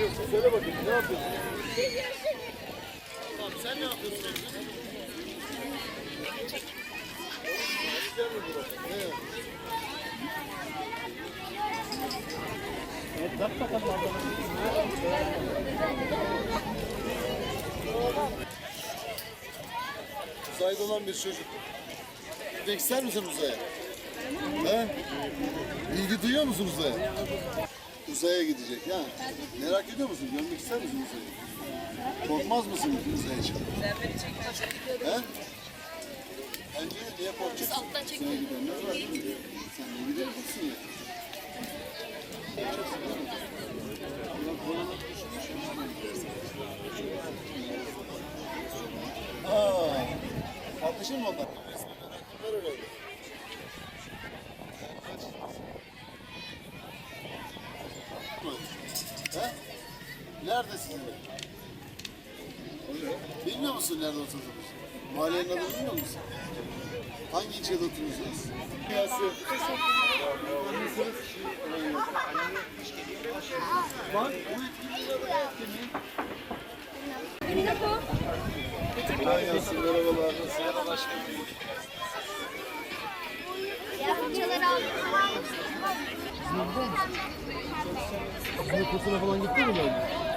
yapıyorsun? Söyle bakayım ne yapıyorsun? Tamam sen ne yapıyorsun? Güzel mi burası? Ne? Uzayda olan bir çocuk. Gitmek ister misin uzaya? He? İlgi duyuyor musun uzaya? Uzaya gidecek ya. Merak ediyor musun? Görmek ister misin uzayı? Korkmaz mısın uzaya çıkıp? He? Bence niye korkacaksın? Uzaya gidenler var. Sen de gidebilirsin ya. Aa, tartışır mı onlar? Ver öyle. He? Nerede sizin ev? Bilmiyor musun nerede oturduğunuzu? Mahallenin adını bilmiyor musun? Hangi ilçede oturuyorsunuz? Bak, bu Kolay gelsin, merhabalar. Nasılsın? Yapımcıları aldım. Sizin kursuna falan gittin mi ben?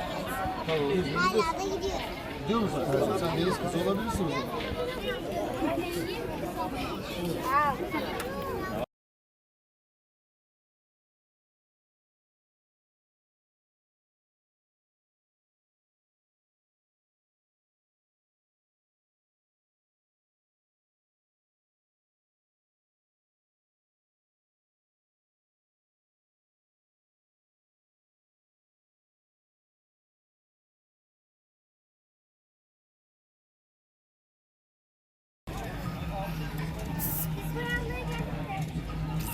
Hala da gidiyorum. gidiyor musun? Sen deniz kızı olabilirsin o zaman.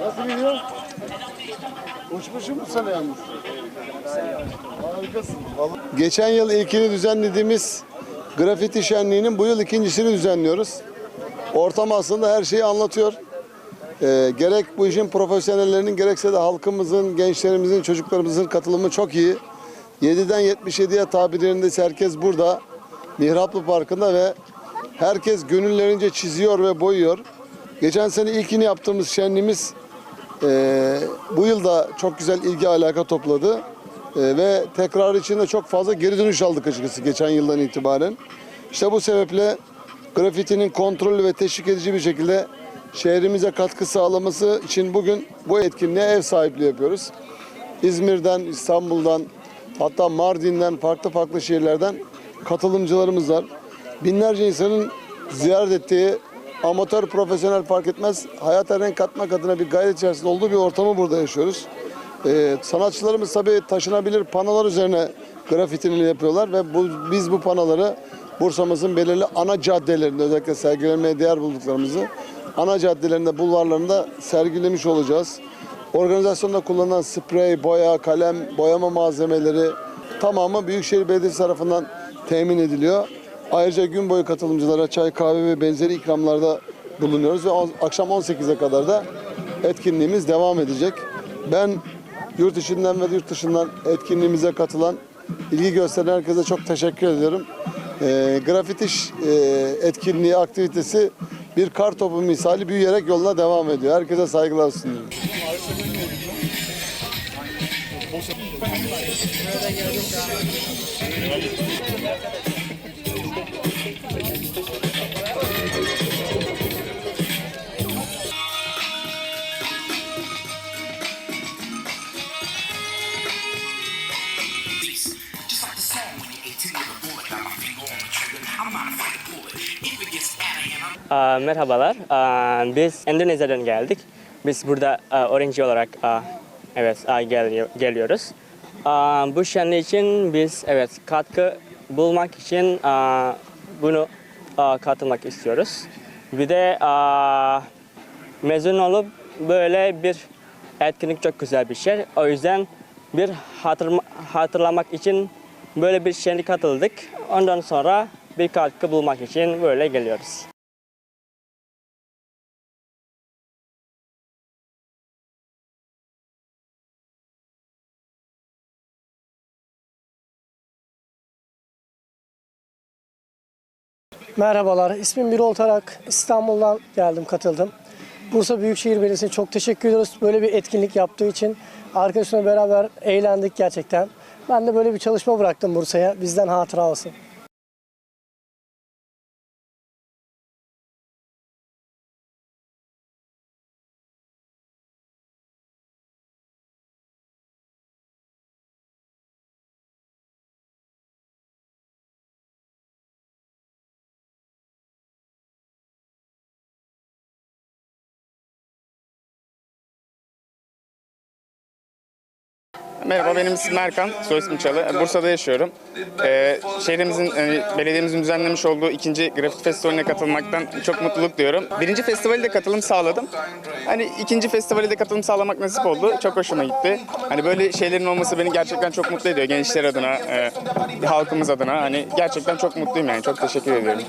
Nasıl gidiyor? Uçmuşum mu sana yalnız? Harikasın. Geçen yıl ilkini düzenlediğimiz grafiti şenliğinin bu yıl ikincisini düzenliyoruz. Ortam aslında her şeyi anlatıyor. Ee, gerek bu işin profesyonellerinin gerekse de halkımızın, gençlerimizin, çocuklarımızın katılımı çok iyi. 7'den 77'ye tabirlerinde herkes burada. Mihraplı Parkı'nda ve herkes gönüllerince çiziyor ve boyuyor. Geçen sene ilkini yaptığımız şenliğimiz ee, bu yıl da çok güzel ilgi alaka topladı. Ee, ve tekrar için de çok fazla geri dönüş aldık açıkçası geçen yıldan itibaren. İşte bu sebeple grafitinin kontrollü ve teşvik edici bir şekilde şehrimize katkı sağlaması için bugün bu etkinliğe ev sahipliği yapıyoruz. İzmir'den, İstanbul'dan, hatta Mardin'den, farklı farklı şehirlerden katılımcılarımız var. Binlerce insanın ziyaret ettiği amatör, profesyonel fark etmez hayata renk katmak adına bir gayret içerisinde olduğu bir ortamı burada yaşıyoruz. Ee, sanatçılarımız tabii taşınabilir panolar üzerine grafitini yapıyorlar ve bu, biz bu panoları Bursa'mızın belirli ana caddelerinde özellikle sergilenmeye değer bulduklarımızı ana caddelerinde, bulvarlarında sergilemiş olacağız. Organizasyonda kullanılan sprey, boya, kalem, boyama malzemeleri tamamı Büyükşehir Belediyesi tarafından temin ediliyor. Ayrıca gün boyu katılımcılara çay, kahve ve benzeri ikramlarda bulunuyoruz ve akşam 18'e kadar da etkinliğimiz devam edecek. Ben yurt içinden ve yurt dışından etkinliğimize katılan, ilgi gösteren herkese çok teşekkür ediyorum. Ee, grafiti ş- e, etkinliği, aktivitesi bir kar topu misali büyüyerek yoluna devam ediyor. Herkese saygılar sunuyorum. Beast. Merhabalar. Biz Endonezya'dan geldik. biz burada öğrenci olarak evet geliyor- geliyoruz. Bu şenlik için biz evet katkı bulmak için bunu katılmak istiyoruz. Bir de mezun olup böyle bir etkinlik çok güzel bir şey. O yüzden bir hatırma- hatırlamak için böyle bir şenlik katıldık. Ondan sonra bir katkı bulmak için böyle geliyoruz. Merhabalar, ismim Birol Tarak. İstanbul'dan geldim, katıldım. Bursa Büyükşehir Belediyesi'ne çok teşekkür ediyoruz. Böyle bir etkinlik yaptığı için arkadaşımla beraber eğlendik gerçekten. Ben de böyle bir çalışma bıraktım Bursa'ya. Bizden hatıra olsun. Merhaba benim ismim Erkan, soy ismim Çalı. Bursa'da yaşıyorum. Ee, şehrimizin, yani belediyemizin düzenlemiş olduğu ikinci grafit festivaline katılmaktan çok mutluluk duyuyorum. Birinci festivale de katılım sağladım. Hani ikinci festivale de katılım sağlamak nasip oldu. Çok hoşuma gitti. Hani böyle şeylerin olması beni gerçekten çok mutlu ediyor. Gençler adına, e, halkımız adına. Hani gerçekten çok mutluyum yani. Çok teşekkür ediyorum.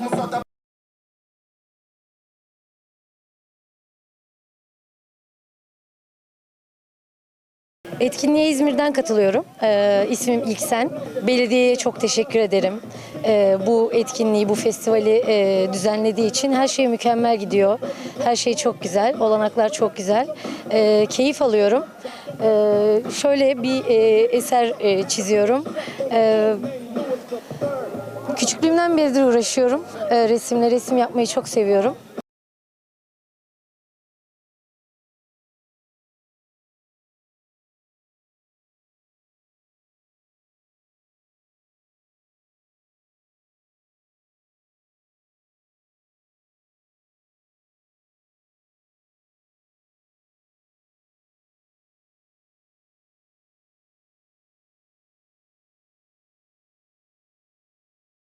Etkinliğe İzmir'den katılıyorum. Ee, ismim İlksen. Belediyeye çok teşekkür ederim. Ee, bu etkinliği, bu festivali e, düzenlediği için her şey mükemmel gidiyor. Her şey çok güzel, olanaklar çok güzel. Ee, keyif alıyorum. Ee, şöyle bir e, eser e, çiziyorum. Ee, Küçüklüğümden beridir uğraşıyorum. Ee, resimle resim yapmayı çok seviyorum.